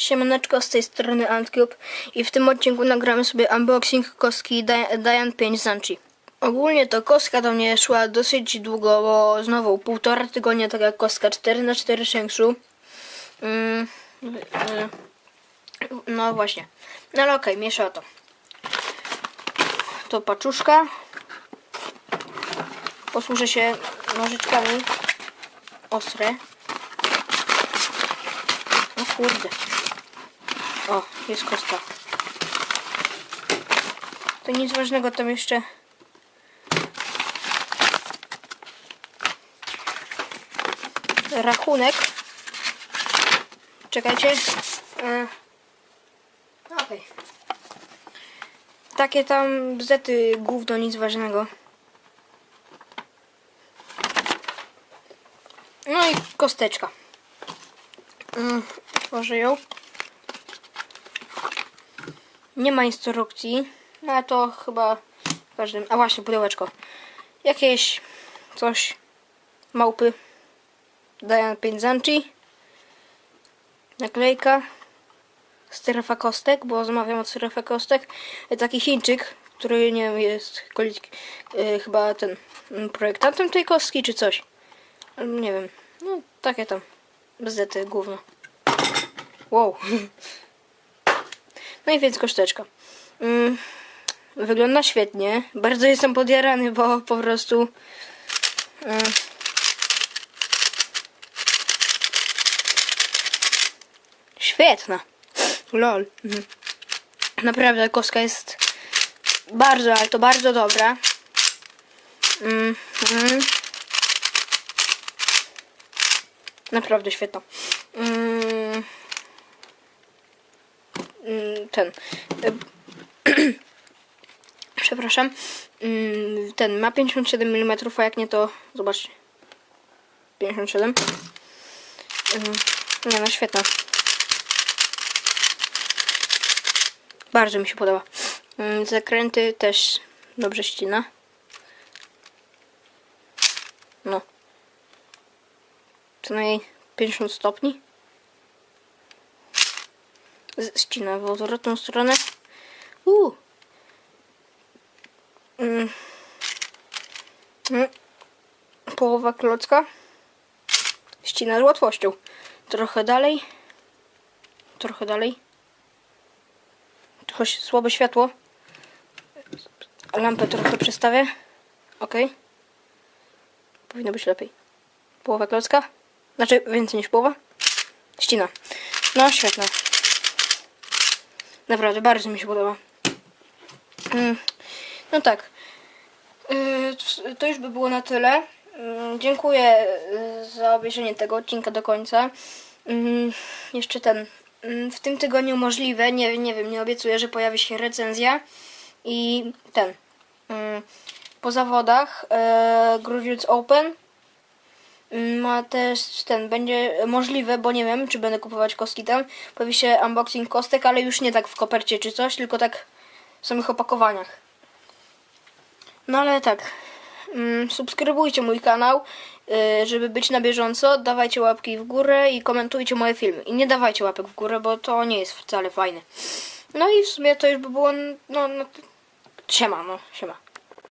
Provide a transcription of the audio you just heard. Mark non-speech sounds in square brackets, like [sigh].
Siemaneczko, z tej strony Antcube i w tym odcinku nagramy sobie unboxing kostki Di- Dian 5 Zanchi. Ogólnie to kostka do mnie szła dosyć długo, bo znowu półtora tygodnia tak jak kostka 4 na 4 Shengshu. Mm, y, no właśnie. No ale okej, miesza o to. To paczuszka. Posłużę się nożyczkami. Ostre. O kurde. Jest kostka. To nic ważnego, tam jeszcze... Rachunek. Czekajcie. E, Okej. Takie tam bzety gówno, nic ważnego. No i kosteczka. Mm, Otworzę ją. Nie ma instrukcji, no ale to chyba w każdym. A właśnie, pudełeczko. Jakieś coś. Małpy. Dian 5 Zanchi. Naklejka. Strefa kostek, bo zamawiam od strefa kostek. Taki Chińczyk, który nie wiem, jest e, chyba ten mm, projektantem tej kostki czy coś. Nie wiem. No, takie tam. Bzdety, gówno. Wow. [laughs] No i więc kosteczka. Mm, wygląda świetnie. Bardzo jestem podjarany, bo po prostu... Mm, świetna. Lol. Mhm. Naprawdę kostka jest bardzo, ale to bardzo dobra. Mm, mm. Naprawdę świetna. Mm. Mm, Ten. [clears throat] Przepraszam. Mm, Ten ma 57 mm, a jak nie to zobaczcie. 57. Mm, Nie no, świetna. Bardzo mi się podoba. Mm, Zakręty też dobrze ścina. No. Co najmniej 50 stopni. Ścina w odwrotną stronę. Uuu. Mm. Mm. Połowa klocka. Ścina z łatwością. Trochę dalej. Trochę dalej. Trochę słabe światło. Lampę trochę przestawię. Ok. Powinno być lepiej. Połowa klocka. Znaczy więcej niż połowa. Ścina. No świetna. Naprawdę bardzo mi się podoba. Mm. No tak. Yy, To już by było na tyle. Yy, Dziękuję yy, za obejrzenie tego odcinka do końca. Yy, Jeszcze ten. W tym tygodniu możliwe, nie, nie wiem, nie obiecuję, że pojawi się recenzja. I ten. Po zawodach yy, Grudziąc Open ma też ten, będzie możliwe, bo nie wiem, czy będę kupować kostki tam. Pojawi się unboxing kostek, ale już nie tak w kopercie czy coś, tylko tak w samych opakowaniach. No ale tak, mm, subskrybujcie mój kanał, y, żeby być na bieżąco. Dawajcie łapki w górę i komentujcie moje filmy. I nie dawajcie łapek w górę, bo to nie jest wcale fajne. No i w sumie to już by było, no, no siema, no, siema.